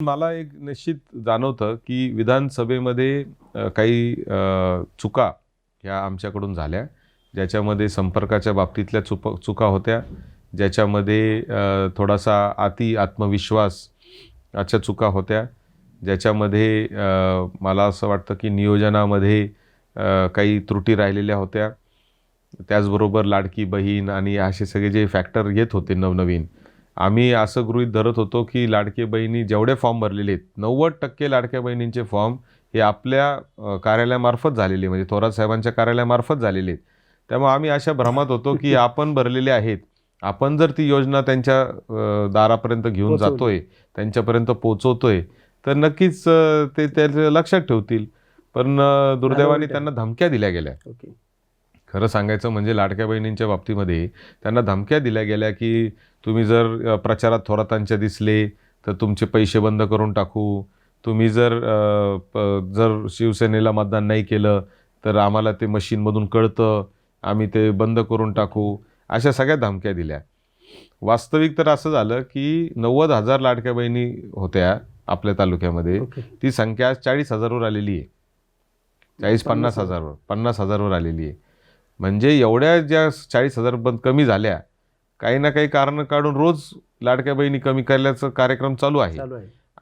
मला एक निश्चित जाणवतं की विधानसभेमध्ये काही चुका ह्या आमच्याकडून झाल्या. ज्याच्यामध्ये संपर्काच्या बाबतीतल्या चुप चुका होत्या. ज्याच्यामध्ये थोडासा अति आत्मविश्वास अशा चुका होत्या. ज्याच्यामध्ये मला असं वाटतं की नियोजनामध्ये काही त्रुटी राहिलेल्या होत्या. त्याचबरोबर लाडकी बहीण आणि असे सगळे जे फॅक्टर येत होते नवनवीन आम्ही असं गृहीत धरत होतो की लाडके बहिणी जेवढे फॉर्म भरलेले आहेत नव्वद टक्के लाडक्या बहिणींचे फॉर्म हे आपल्या कार्यालयामार्फत झालेले म्हणजे थोरात साहेबांच्या कार्यालयामार्फत झालेले आहेत. त्यामुळे आम्ही अशा भ्रमात होतो की आपण भरलेले आहेत. आपण जर ती योजना त्यांच्या दारापर्यंत घेऊन. जातोय त्यांच्यापर्यंत पोचवतोय तर नक्कीच ते त्याचं लक्षात ठेवतील. पण दुर्दैवाने. त्यांना धमक्या दिल्या गेल्या. ओके. खरं सांगायचं म्हणजे लाडक्या बहिणींच्या बाबतीमध्ये त्यांना धमक्या दिल्या गेल्या की तुम्ही जर प्रचारात थोरातांच्या दिसले तर तुमचे पैसे बंद करून टाकू. तुम्ही जर जर शिवसेनेला मतदान नाही केलं तर आम्हाला ते मशीनमधून कळतं आम्ही ते बंद करून टाकू अशा सगळ्या धमक्या दिल्या. वास्तविक तर असं झालं की नव्वद हजार लाडक्या बहिणी होत्या आपल्या तालुक्यामध्ये. ती संख्या चाळीस हजारवर आलेली आहे. चाळीस पन्नास हजारवर पन्नास हजारवर आलेली आहे. म्हणजे एवढ्या ज्या चाळीस हजार बंद कमी झाल्या काही ना काही कारण काढून रोज लाडक्या बहिणी कमी करण्याचा कार्यक्रम चालू आहे.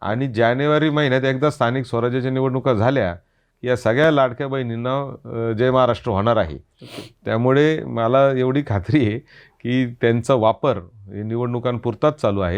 आणि जानेवारी महिन्यात एकदा स्थानिक स्वराज्याच्या निवडणुका झाल्या या सगळ्या लाडक्या बहिणींना जय महाराष्ट्र होणार आहे. त्यामुळे मला एवढी खात्री आहे की त्यांचा वापर निवडणुकांपुरताच चालू आहे.